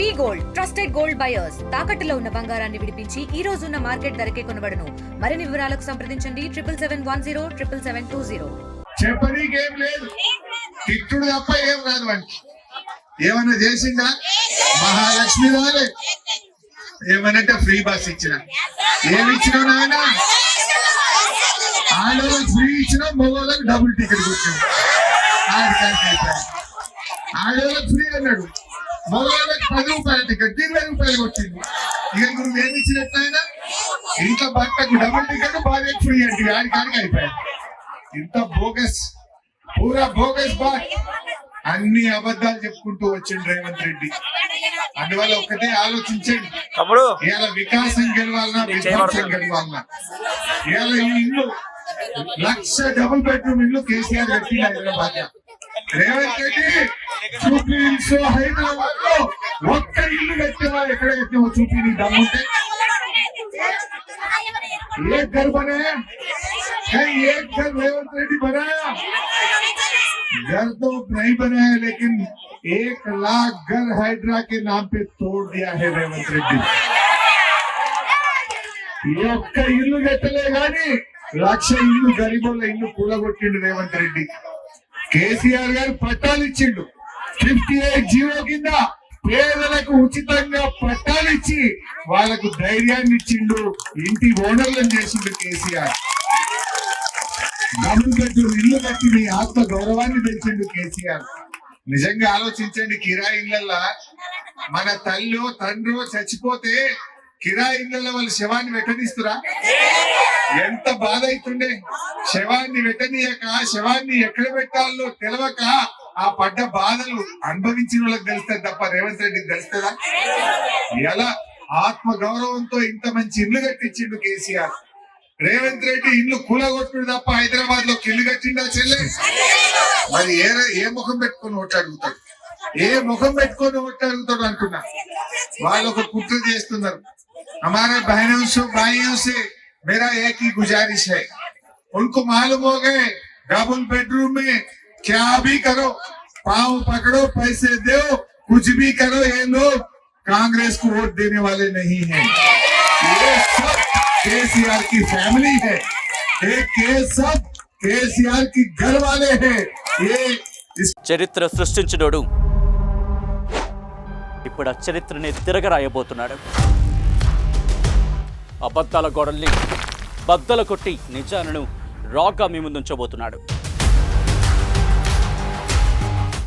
V gold trusted gold buyers. తాకట్టులో ఉన్న బంగారాన్ని విడిపించి ఈ రోజు ఉన్న మార్కెట్ ధరకే కొనబడను. మరిన్ని వివరాలకు సంప్రదించండి. Triple seven one zero triple seven two zero. చెప్పనీకేం లేదు. తిట్టుడు తప్ప ఏం రాదు వాడికి. ఏమన్నా చేసిందా? మహాలక్ష్మి రాలే. ఏమనంటే ఫ్రీ బస్ ఇచ్చిన. ఏమి ఇచ్చినావు నాయన? ఆడవాళ్ళకి ఫ్రీ ఇచ్చిన మగవాళ్ళకి డబుల్ టికెట్ కొట్టింది. ఆడవాళ్ళకి ఫ్రీ అన్నాడు. మగవాళ్ళకి పది రూపాయల టికెట్ ఇరవై రూపాయలు కొట్టింది. ఇక నువ్వు ఏమి ఇచ్చినట్లయినా ఇంట్లో భర్తకు డబుల్ టికెట్ భార్యకు ఫ్రీ అంటే ఆడికాడికి అయిపోయాయి. ఇంత బోగస్ పూరా బోగస్ బాయ్ అన్ని అబద్ధాలు చెప్పుకుంటూ వచ్చిండు రేవంత్ రెడ్డి. అందువల్ల ఒకటే ఆలోచించండి. ఇవాళ వికాసం గెలవాలన్నా విధ్వంసం గెలవాలన్నా. ఇవాళ ఈ ఇల్లు లక్ష డబుల్ బెడ్రూమ్ ఇల్లు కేసీఆర్ కట్టి హైదరాబాద్. రేవంత్ రెడ్డి చూపి హిల్స్ హైదరాబాద్ లో ఒక్క ఇల్లు కట్టావా ఎక్కడ కట్టావో చూపి నీ దమ్ముంటే एक घर बनाया है एक घर रेवंत रेड्डी बनाया घर तो नहीं बनाया लेकिन एक लाख घर हाइड्रा के नाम पे तोड़ दिया है रेवंत रेड्डी ఈ ఒక్క ఇల్లు కట్టలే గాని లక్ష ఇల్లు గరీబుల ఇల్లు కూలగొట్టిండు రేవంత్ రెడ్డి కేసీఆర్ గారు పట్టాలు ఇచ్చిండు ఫిఫ్టీ ఎయిట్ జీవో కింద పేదలకు ఉచితంగా పట్టాలు ఇచ్చి వాళ్ళకు ధైర్యాన్ని ఇచ్చిండు ఇంటి ఓనర్లను చేసిండు కేసీఆర్. డబుల్ బెడ్రూమ్ ఇల్లు కట్టి మీ ఆత్మ గౌరవాన్ని పెంచిండు కేసీఆర్. నిజంగా ఆలోచించండి కిరాయి ఇళ్ళల్లా మన తల్లో తండ్రో చచ్చిపోతే కిరాయి ఇళ్ళల్లో వాళ్ళు శవాన్ని వెట్టనిస్తురా ఎంత బాధ అవుతుండే. శవాన్ని వెట్టనీయక శవాన్ని ఎక్కడ పెట్టాలో తెలవక ఆ పడ్డ బాధలు అనుభవించిన వాళ్ళకి తెలుస్తుంది తప్ప రేవంత్ రెడ్డికి తెలుస్తుందా ఎలా ఆత్మ గౌరవంతో ఇంత మంచి ఇల్లు కట్టించిండు కేసీఆర్ రేవంత్ రెడ్డి ఇల్లు కూలగొట్టుడు తప్ప హైదరాబాద్ లో ఇల్లు కట్టిండా చెల్లె మరి ఏ ఏ ముఖం పెట్టుకొని ఓట్లు అడుగుతాడు ఏ ముఖం పెట్టుకొని ఓట్లు అడుగుతాడు అంటున్నా వాళ్ళు ఒక కుట్ర చేస్తున్నారు हमारे बहनों से भाइयों से मेरा एक ही गुजारिश है उनको मालूम हो गए डबल बेडरूम में क्या भी करो पाँव पकड़ो पैसे दो कुछ भी करो ये लोग कांग्रेस को वोट देने वाले नहीं हैं ये सब केसीआर की फैमिली है ये के सब केसीआर की घर वाले हैं ये इस చరిత్ర సృష్టించినోడు ఇప్పుడు ఆ చరిత్రని తిరగరాయబోతున్నాడు అబద్ధాల గోడల్ని బద్దలు కొట్టి నిజాలను రాగా మీ ముందుంచబోతున్నాడు